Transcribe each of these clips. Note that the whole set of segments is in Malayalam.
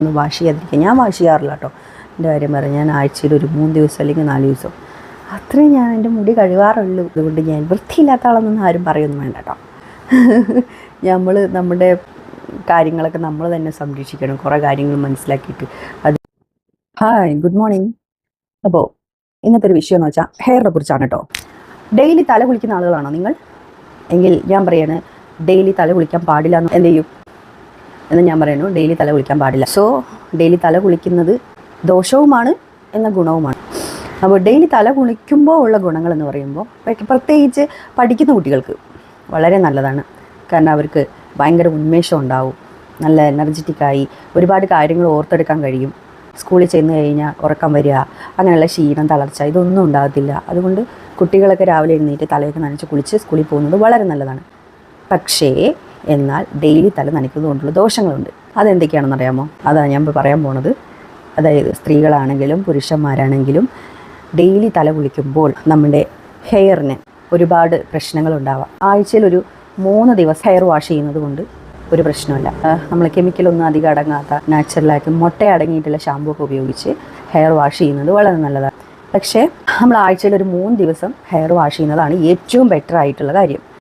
ഒന്ന് വാഷ് ചെയ്യാതിരിക്കുക ഞാൻ വാഷ് ചെയ്യാറില്ല കേട്ടോ എന്റെ കാര്യം പറയാം. ഞാൻ ആഴ്ചയിൽ ഒരു മൂന്ന് ദിവസം അല്ലെങ്കിൽ നാല് ദിവസം. അത്രയും ഞാൻ എന്റെ മുടി കഴുകാറുള്ളൂ. അതുകൊണ്ട് ഞാൻ വൃത്തിയില്ലാത്ത ആളെന്നൊന്നും ആരും പറയൊന്നും വേണ്ട കേട്ടോ നമ്മൾ നമ്മുടെ കാര്യങ്ങളൊക്കെ നമ്മൾ തന്നെ സംരക്ഷിക്കണം. കുറേ കാര്യങ്ങൾ മനസ്സിലാക്കിയിട്ട്. അത് ഹായ് ഗുഡ് മോർണിംഗ് അപ്പോൾ ഇന്നത്തെ ഒരു വിഷയം എന്ന് വെച്ചാൽ ഹെയറിനെ കുറിച്ചാണ് കേട്ടോ ഡെയിലി തല കുളിക്കുന്ന ആളുകളാണോ നിങ്ങൾ? എങ്കിൽ ഞാൻ പറയാണ് ഡെയിലി തല കുളിക്കാൻ പാടില്ല എന്ന് എന്ത് ചെയ്യും? എന്ന് ഞാൻ പറയുന്നു. ഡെയിലി തല കുളിക്കാൻ പാടില്ല. സോ ഡെയിലി തല കുളിക്കുന്നത് ദോഷവുമാണ് എന്ന ഗുണവുമാണ്. അപ്പോൾ ഡെയിലി തല കുളിക്കുമ്പോൾ ഉള്ള ഗുണങ്ങൾ എന്ന് പറയുമ്പോൾ പ്ര- പ്രത്യേകിച്ച് പഠിക്കുന്ന കുട്ടികൾക്ക് വളരെ നല്ലതാണ്. കാരണം അവർക്ക് ഭയങ്കര ഉന്മേഷം ഉണ്ടാവും. നല്ല എനർജറ്റിക്കായി ഒരുപാട് കാര്യങ്ങൾ ഓർത്തെടുക്കാൻ കഴിയും. സ്കൂളിൽ ചെന്ന് കഴിഞ്ഞാൽ ഉറക്കം വരിക അങ്ങനെയുള്ള ക്ഷീണം തളർച്ച ഇതൊന്നും ഉണ്ടാകത്തില്ല. അതുകൊണ്ട് കുട്ടികളൊക്കെ രാവിലെ എഴുന്നേറ്റ് തലയൊക്കെ നനച്ച് കുളിച്ച് സ്കൂളിൽ പോകുന്നത് വളരെ നല്ലതാണ്. പക്ഷേ എന്നാൽ ഡെയിലി തല നനയ്ക്കുന്നതുകൊണ്ടുള്ള ദോഷങ്ങളുണ്ട്. അതെന്തൊക്കെയാണെന്ന് അറിയാമോ? അതാണ് ഞാൻ പറയാൻ പോണത്. അതായത് സ്ത്രീകളാണെങ്കിലും പുരുഷന്മാരാണെങ്കിലും ഡെയിലി തല കുളിക്കുമ്പോൾ നമ്മുടെ ഹെയറിന് ഒരുപാട് പ്രശ്നങ്ങളുണ്ടാവാം. ആഴ്ചയിൽ ഒരു മൂന്ന് ദിവസം ഹെയർ വാഷ് ചെയ്യുന്നത് കൊണ്ട് ഒരു പ്രശ്നമില്ല. നമ്മൾ കെമിക്കലൊന്നും അധികം അടങ്ങാത്ത നാച്ചുറലായിട്ട് മുട്ട അടങ്ങിയിട്ടുള്ള ഷാമ്പു ഒക്കെ ഉപയോഗിച്ച് ഹെയർ വാഷ് ചെയ്യുന്നത് വളരെ നല്ലതാണ്. പക്ഷേ നമ്മൾ ആഴ്ചയിൽ ഒരു മൂന്ന് ദിവസം ഹെയർ വാഷ് ചെയ്യുന്നതാണ് ഏറ്റവും ബെറ്റർ ആയിട്ടുള്ള കാര്യം.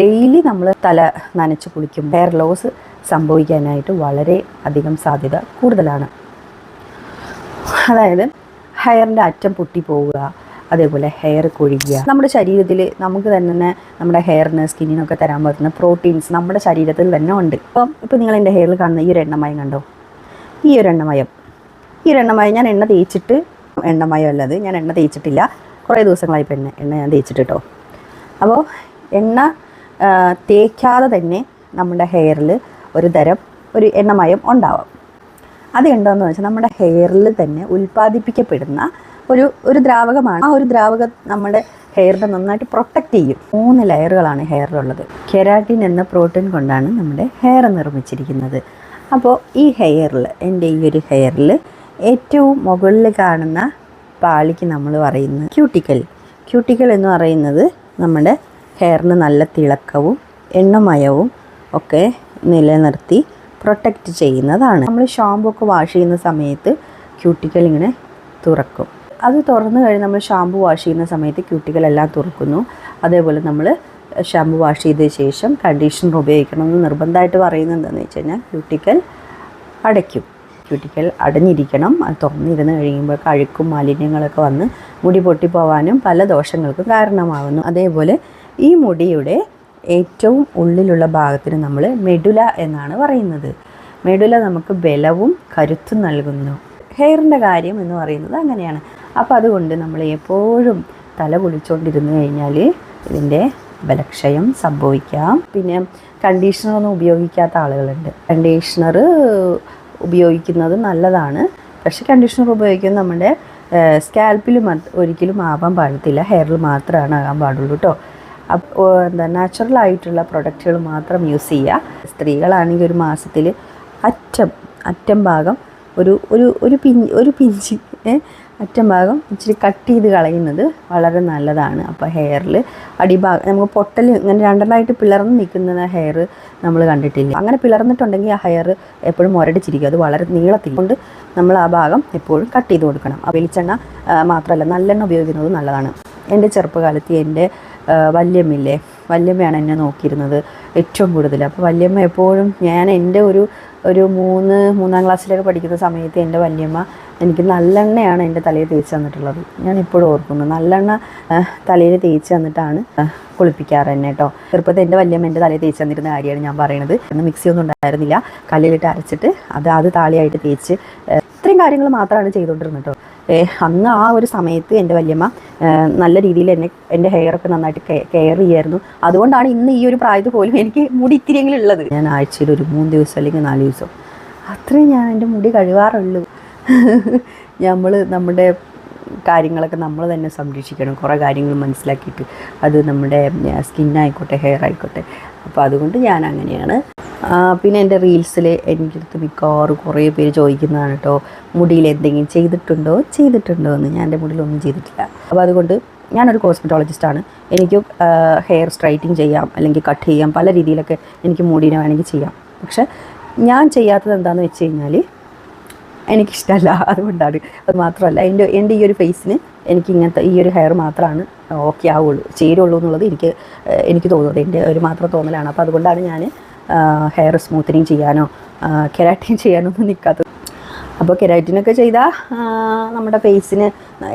ഡെയിലി നമ്മൾ തല നനച്ച് കുളിക്കും. ഹെയർ ലോസ് സംഭവിക്കാനായിട്ട് വളരെ അധികം സാധ്യത കൂടുതലാണ്. അതായത് ഹെയറിന്റെ അറ്റം പൊട്ടിപ്പോവുക അതേപോലെ ഹെയർ കൊഴിയുക. നമ്മുടെ ശരീരത്തിൽ നമുക്ക് തന്നെ നമ്മുടെ ഹെയറിന് സ്കിന്നിനൊക്കെ തരാൻ പറ്റുന്ന പ്രോട്ടീൻസ് നമ്മുടെ ശരീരത്തിൽ തന്നെ ഉണ്ട്. ഇപ്പം ഇപ്പം നിങ്ങൾ എന്റെ ഹെയറിൽ കാണുന്ന ഈ ഒരു എണ്ണമയം കണ്ടോ? ഈ ഒരു എണ്ണമയം. ഈ ഒരു എണ്ണമയം ഞാൻ എണ്ണ തേച്ചിട്ട് എണ്ണമയം അല്ലത് ഞാൻ എണ്ണ തേച്ചിട്ടില്ല. കുറേ ദിവസങ്ങളായി ഇപ്പം എണ്ണ എണ്ണ ഞാൻ തേച്ചിട്ട് കേട്ടോ അപ്പോൾ എണ്ണ തേക്കാതെ തന്നെ നമ്മുടെ ഹെയറിൽ ഒരു തരം ഒരു എണ്ണമയം ഉണ്ടാവാം. അത് ഉണ്ടോയെന്ന് വെച്ചാൽ നമ്മുടെ ഹെയറിൽ തന്നെ ഉൽപ്പാദിപ്പിക്കപ്പെടുന്ന ഒരു ഒരു ദ്രാവകമാണ്. ആ ഒരു ദ്രാവകം നമ്മുടെ ഹെയറിനെ നന്നായിട്ട് പ്രൊട്ടക്റ്റ് ചെയ്യും. മൂന്ന് ലെയറുകളാണ് ഹെയറിലുള്ളത് കെരാട്ടിൻ എന്ന പ്രോട്ടീൻ കൊണ്ടാണ് നമ്മുടെ ഹെയർ നിർമ്മിച്ചിരിക്കുന്നത്. അപ്പോൾ ഈ ഹെയറിൽ എന്റെ ഈ ഒരു ഹെയറിൽ ഏറ്റവും മുകളിൽ കാണുന്ന പാളിക്ക് നമ്മൾ പറയുന്നത് ക്യൂട്ടിക്കൽ ക്യൂട്ടിക്കൽ എന്ന് പറയുന്നത് നമ്മുടെ ഹെയറിന് നല്ല തിളക്കവും എണ്ണമയവും ഒക്കെ നിലനിർത്തി പ്രൊട്ടക്റ്റ് ചെയ്യുന്നതാണ്. നമ്മൾ ഷാമ്പു ഒക്കെ വാഷ് ചെയ്യുന്ന സമയത്ത് ക്യൂട്ടിക്കൽ ഇങ്ങനെ തുറക്കും. അത് തുറന്നു കഴിഞ്ഞ് നമ്മൾ ഷാമ്പു വാഷ് ചെയ്യുന്ന സമയത്ത് ക്യൂട്ടിക്കൽ എല്ലാം തുറക്കുന്നു. അതേപോലെ നമ്മൾ ഷാമ്പു വാഷ് ചെയ്ത ശേഷം കണ്ടീഷണർ ഉപയോഗിക്കണമെന്ന് നിർബന്ധമായിട്ട് പറയുന്നത് എന്താണെന്ന് വെച്ച് കഴിഞ്ഞാൽ ക്യൂട്ടിക്കൽ അടയ്ക്കും. ക്യൂട്ടിക്കൽ അടഞ്ഞിരിക്കണം. അത് തുറന്നിരുന്ന് കഴിയുമ്പോൾ കഴുക്കും മാലിന്യങ്ങളൊക്കെ വന്ന് മുടി പൊട്ടിപ്പോവാനും പല ദോഷങ്ങൾക്കും കാരണമാകുന്നു അതേപോലെ ഈ മുടിയുടെ ഏറ്റവും ഉള്ളിലുള്ള ഭാഗത്തിന് നമ്മൾ മെഡുല എന്നാണ് പറയുന്നത്. മെഡുല നമുക്ക് ബലവും കരുത്തും നൽകുന്നു. ഹെയറിന്റെ കാര്യം എന്ന് പറയുന്നത് അങ്ങനെയാണ്. അപ്പോൾ അതുകൊണ്ട് നമ്മൾ എപ്പോഴും തല കുളിച്ചുകൊണ്ടിരുന്നു കഴിഞ്ഞാൽ ഇതിന്റെ ബലക്ഷയം സംഭവിക്കാം. പിന്നെ കണ്ടീഷണറൊന്നും ഉപയോഗിക്കാത്ത ആളുകളുണ്ട്. കണ്ടീഷണർ ഉപയോഗിക്കുന്നത് നല്ലതാണ്. പക്ഷേ കണ്ടീഷണർ ഉപയോഗിക്കുന്നത് നമ്മുടെ സ്കാൽപ്പിൽ ഒരിക്കലും ആവാൻ പാടത്തില്ല ഹെയറിൽ മാത്രമാണ് ആകാൻ പാടുള്ളൂ കേട്ടോ എന്താ നാച്ചുറൽ ആയിട്ടുള്ള പ്രൊഡക്റ്റുകൾ മാത്രം യൂസ് ചെയ്യുക. സ്ത്രീകളാണെങ്കിൽ ഒരു മാസത്തിൽ അറ്റം അറ്റം ഭാഗം ഒരു ഒരു ഒരു പിഞ്ച് ഒരു പിഞ്ച് അറ്റം ഭാഗം ഇച്ചിരി കട്ട് ചെയ്ത് കളയുന്നത് വളരെ നല്ലതാണ്. അപ്പോൾ ഹെയറിൽ അടിഭാഗം നമുക്ക് പൊട്ടൽ ഇങ്ങനെ രണ്ടെണ്ണമായിട്ട് പിളർന്ന് നിൽക്കുന്ന ഹെയർ നമ്മൾ കണ്ടിട്ടില്ല. അങ്ങനെ പിളർന്നിട്ടുണ്ടെങ്കിൽ ആ ഹെയർ എപ്പോഴും മുരടിച്ചിരിക്കും. അത് വളരെ നീളത്തിൽ കൊണ്ട് നമ്മൾ ആ ഭാഗം എപ്പോഴും കട്ട് ചെയ്ത് കൊടുക്കണം. വെളിച്ചെണ്ണ മാത്രമല്ല നല്ലെണ്ണ ഉപയോഗിക്കുന്നത് നല്ലതാണ്. എന്റെ ചെറുപ്പകാലത്ത് എന്റെ വല്യമ്മില്ലേ വല്യമ്മയാണ് എന്നെ നോക്കിയിരുന്നത് ഏറ്റവും കൂടുതൽ. അപ്പോൾ വല്യമ്മ എപ്പോഴും ഞാൻ എന്റെ ഒരു ഒരു മൂന്ന് മൂന്നാം ക്ലാസ്സിലൊക്കെ പഠിക്കുന്ന സമയത്ത് എന്റെ വല്യമ്മ എനിക്ക് നല്ലെണ്ണയാണ് എന്റെ തലയിൽ തേച്ച് തന്നിട്ടുള്ളത്. ഞാൻ ഇപ്പോഴും ഓർക്കുന്നു നല്ലെണ്ണ തലയിൽ തേച്ച് തന്നിട്ടാണ് കുളിപ്പിക്കാറ് തന്നെ കേട്ടോ. ചെറുപ്പത്തിൽ എന്റെ വല്യമ്മ എന്റെ തലയിൽ തേച്ച് തന്നിരുന്ന കാര്യമാണ് ഞാൻ പറയുന്നത് അന്ന് മിക്സി ഒന്നും ഉണ്ടായിരുന്നില്ല. കല്ലിലിട്ട് അരച്ചിട്ട് അത് അത് താളിയായിട്ട് തേച്ച് ആ, ഇത്രയും കാര്യങ്ങൾ മാത്രമാണ് ചെയ്തുകൊണ്ടിരുന്നത് കേട്ടോ അന്ന് ആ ഒരു സമയത്ത് എന്റെ വല്യമ്മ നല്ല രീതിയിൽ എന്നെ എന്റെ ഹെയറൊക്കെ നന്നായിട്ട് കെയർ ചെയ്യായിരുന്നു. അതുകൊണ്ടാണ് ഇന്ന് ഈ ഒരു പ്രായത്തിൽ പോലും എനിക്ക് മുടി ഇത്തിരിയെങ്കിലും ഉള്ളത്. ഞാൻ ആഴ്ചയിൽ ഒരു മൂന്ന് ദിവസം അല്ലെങ്കിൽ നാല് ദിവസം അത്രയും ഞാൻ എന്റെ മുടി കഴുകാറുള്ളൂ. നമ്മൾ നമ്മുടെ കാര്യങ്ങളൊക്കെ നമ്മൾ തന്നെ സംരക്ഷിക്കണം. കുറേ കാര്യങ്ങൾ മനസ്സിലാക്കിയിട്ട് അത് നമ്മുടെ സ്കിന്നായിക്കോട്ടെ ഹെയർ ആയിക്കോട്ടെ. അപ്പോൾ അതുകൊണ്ട് ഞാൻ അങ്ങനെയാണ് പിന്നെ എന്റെ റീൽസിൽ എന്റെ അടുത്ത് മിക്കവാറും കുറേ പേര് ചോദിക്കുന്നതാണ് കേട്ടോ മുടിയിൽ എന്തെങ്കിലും ചെയ്തിട്ടുണ്ടോ? ചെയ്തിട്ടുണ്ടോ എന്ന്. ഞാൻ എന്റെ മുടിയിലൊന്നും ചെയ്തിട്ടില്ല. അപ്പോൾ അതുകൊണ്ട് ഞാനൊരു കോസ്മെറ്റോളജിസ്റ്റാണ് എനിക്ക് ഹെയർ സ്ട്രൈറ്റിങ് ചെയ്യാം അല്ലെങ്കിൽ കട്ട് ചെയ്യാം പല രീതിയിലൊക്കെ എനിക്ക് മുടീനെ വേണമെങ്കിൽ ചെയ്യാം. പക്ഷേ ഞാൻ ചെയ്യാത്തത് എന്താണെന്ന് വെച്ച് കഴിഞ്ഞാൽ എനിക്കിഷ്ടമല്ല അതുകൊണ്ടാണ്. അത് മാത്രമല്ല എന്റെ എന്റെ ഈ ഒരു ഫേസിന് എനിക്ക് ഇങ്ങനത്തെ ഈ ഒരു ഹെയർ മാത്രമാണ് ഓക്കെ ആവുള്ളൂ ചേരുള്ളൂ എന്നുള്ളത് എനിക്ക് എനിക്ക് തോന്നുന്നത്. എന്റെ ഒരു മാത്രം തോന്നലാണ്. അപ്പോൾ അതുകൊണ്ടാണ് ഞാൻ ഹെയർ സ്മൂത്തനിങ് ചെയ്യാനോ കെരാറ്റിൻ ചെയ്യാനോ ഒന്നും നിൽക്കാത്തത് അപ്പോൾ കെരാറ്റിനൊക്കെ ചെയ്താൽ നമ്മുടെ ഫേസിന്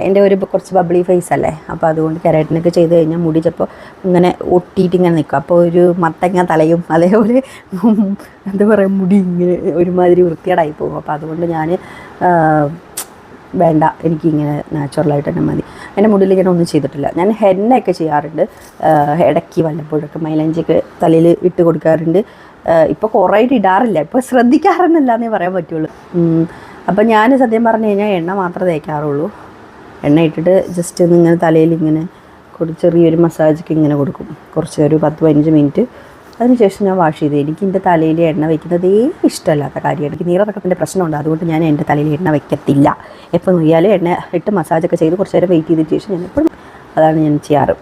എന്റെ ഒരു കുറച്ച് ബബ്ലി ഫേസ് അല്ലേ? അപ്പോൾ അതുകൊണ്ട് കെരാറ്റിനൊക്കെ ചെയ്ത് കഴിഞ്ഞാൽ മുടി ചിലപ്പോൾ ഇങ്ങനെ ഒട്ടിയിട്ട് ഇങ്ങനെ നിൽക്കും അപ്പോൾ ഒരു മത്തങ്ങ തലയും അതേപോലെ എന്താ പറയുക മുടി ഇങ്ങനെ ഒരുമാതിരി വൃത്തികേടായി പോകും. അപ്പോൾ അതുകൊണ്ട് ഞാൻ വേണ്ട എനിക്കിങ്ങനെ നാച്ചുറലായിട്ട് തന്നെ മതി. എന്റെ മുടിയിൽ ഞാൻ ഒന്നും ചെയ്തിട്ടില്ല. ഞാൻ ഹെന്നയൊക്കെ ചെയ്യാറുണ്ട്. ഇടയ്ക്ക് വല്ലപ്പോഴൊക്കെ മൈലഞ്ചൊക്കെ തലയിൽ ഇട്ട് കൊടുക്കാറുണ്ട്. ഇപ്പോൾ കുറേയിട്ട് ഇടാറില്ല. ഇപ്പോൾ ശ്രദ്ധിക്കാറെന്നല്ല എന്നേ പറയാൻ പറ്റുള്ളൂ. അപ്പം ഞാൻ സത്യം പറഞ്ഞു കഴിഞ്ഞാൽ എണ്ണ മാത്രമേ തേക്കാറുള്ളൂ. എണ്ണ ഇട്ടിട്ട് ജസ്റ്റ് ഇങ്ങനെ തലയിൽ ഇങ്ങനെ ചെറിയൊരു മസാജൊക്കെ ഇങ്ങനെ കൊടുക്കും. കുറച്ച് ഒരു പത്ത് പതിനഞ്ച് മിനിറ്റ് അതിനുശേഷം ഞാൻ വാഷ് ചെയ്തത് എനിക്ക് എന്റെ തലയിൽ എണ്ണ വയ്ക്കുന്നതേ ഇഷ്ടമല്ലാത്ത കാര്യമാണ്. എനിക്ക് നീറത്തക്കത്തിന്റെ പ്രശ്നമുണ്ട്. അതുകൊണ്ട് ഞാൻ എന്റെ തലയിൽ എണ്ണ വയ്ക്കത്തില്ല. എപ്പോൾ നോക്കിയാലും എണ്ണ ഇട്ട് മസാജൊക്കെ ചെയ്ത് കുറച്ച് നേരം വെയിറ്റ് ചെയ്തതിന് ശേഷം ഞാൻ എപ്പോഴും അതാണ് ഞാൻ ചെയ്യാറ്.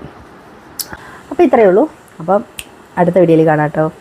അപ്പോൾ ഇത്രയേ ഉള്ളൂ. അപ്പം അടുത്ത വീഡിയോയിൽ കാണാം കേട്ടോ.